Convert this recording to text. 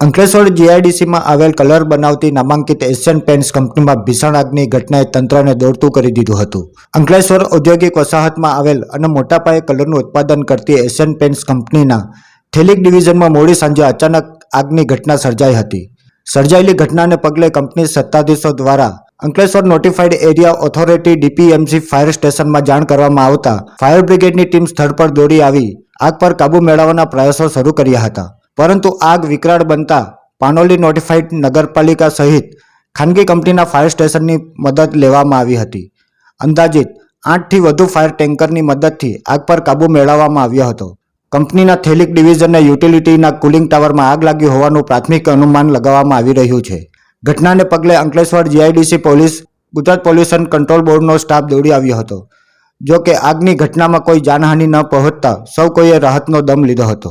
અંકલેશ્વર જીઆઈડીસીમાં આવેલ કલર બનાવતી નામાંકિત એશિયન પેન્ટ્સ કંપનીમાં ભીષણ આગની ઘટનાએ તંત્રને દોડતું કરી દીધું હતું. અંકલેશ્વર ઔદ્યોગિક વસાહતમાં આવેલ અને મોટા પાયે કલરનું ઉત્પાદન કરતી એશિયન પેન્ટ્સ કંપનીના થેલિક ડિવિઝનમાં મોડી સાંજે અચાનક આગની ઘટના સર્જાઈ હતી. સર્જાયેલી ઘટનાને પગલે કંપની સત્તાધીશો દ્વારા Ankleshwar notified area authority DPMC fire સ્ટેશનમાં જાણ કરવામાં આવતા ફાયર બ્રિગેડની ટીમ સ્થળ પર દોડી આવી, આગ પર કાબુ મેળવવાના પ્રયાસો શરૂ કર્યા હતા. પરંતુ આગ વિકરાળ બનતા પાનોલી નોટિફાઈડ નગરપાલિકા સહિત ખાનગી કંપનીના ફાયર સ્ટેશનની મદદ લેવામાં આવી હતી. અંદાજિત આઠથી વધુ ફાયર ટેન્કરની મદદથી આગ પર કાબુ મેળવવામાં આવ્યો હતો. કંપનીના થેલિક ડિવિઝનને યુટિલિટીના કુલિંગ ટાવરમાં આગ લાગી હોવાનું પ્રાથમિક અનુમાન લગાવવામાં આવી રહ્યું છે. ઘટનાને પગલે Ankleshwar GIDC police, Gujarat pollution control બોર્ડનો staff દોડી આવ્યો હતો. જો કે આગની ઘટનામાં કોઈ જાનહાનિ ન પહોંચતા સૌ કોઈએ રાહતનો દમ લીધો હતો.